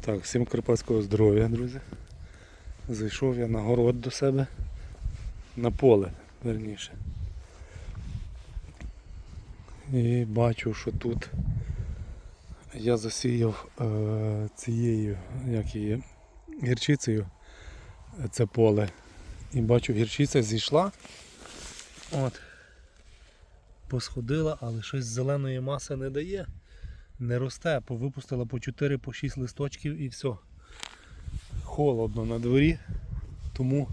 Так, всім карпатського здоров'я, друзі. Зайшов я на город до себе на поле, верніше. І бачу, що тут я засіяв е, цією, як її, гірчицею це поле. І бачу, гірчиця зійшла. От. Посходила, але щось зеленої маси не дає. Не росте, повипустила по 4-6 листочків і все. Холодно на дворі, тому,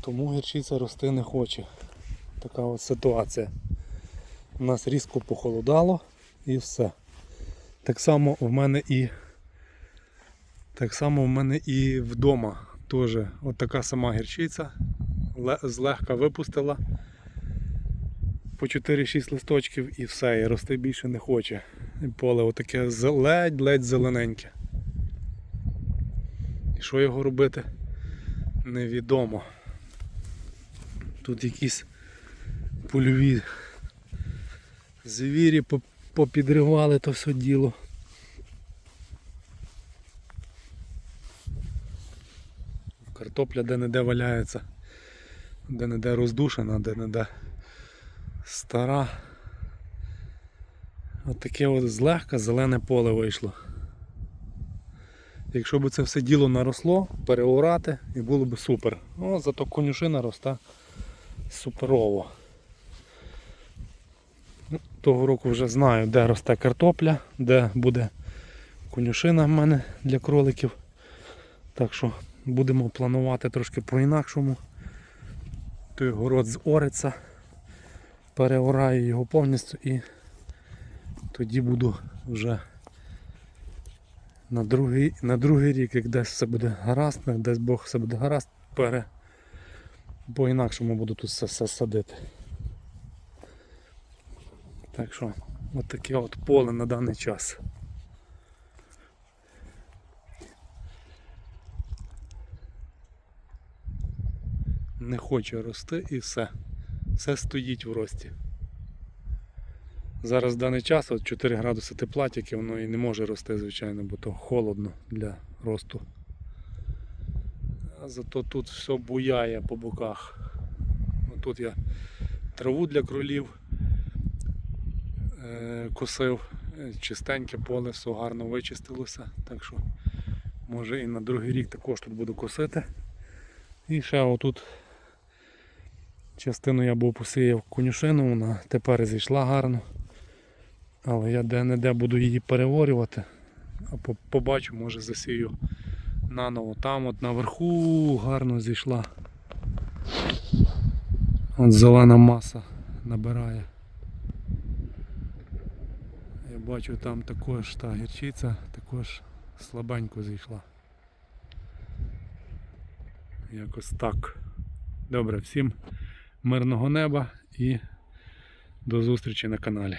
тому гірчиця рости не хоче. Така от ситуація. У нас різко похолодало і все. Так само в мене і так само в мене і вдома теж от така сама гірчиця. Злегка випустила по 4-6 листочків і все, і рости більше не хоче. І поле отаке ледь-ледь зелененьке. І що його робити? Невідомо. Тут якісь польові звірі попідривали то все діло. Картопля де-не-де валяється, де-не-де роздушена, де-не-де стара. От таке от злегка зелене поле вийшло. Якщо б це все діло наросло, переорати і було б супер. О, зато конюшина росте суперово. Ну, Того року вже знаю, де росте картопля, де буде конюшина в мене для кроликів. Так що будемо планувати трошки по-інакшому. Той город зориться, переораю його повністю і тоді буду вже на другий, на другий рік, як десь все буде гаразд, як десь Бог все буде гаразд, пере... по-інакшому буду тут все, все садити. Так що, от таке от поле на даний час. Не хоче рости і все. Все стоїть в рості. Зараз в даний час от 4 градуси тепла, тільки воно і не може рости, звичайно, бо то холодно для росту. А зато тут все буяє по боках. Тут я траву для кролів е, косив, чистеньке поле, все гарно вичистилося. Так що може і на другий рік також тут буду косити. І ще отут частину я був посіяв конюшину, вона тепер зійшла гарно. Але я де-не-де буду її переворювати. А побачу, може засію наново. Там от наверху гарно зійшла. От зелена маса набирає. Я бачу там також та гірчиця також слабенько зійшла. Якось так. Добре, всім мирного неба і до зустрічі на каналі.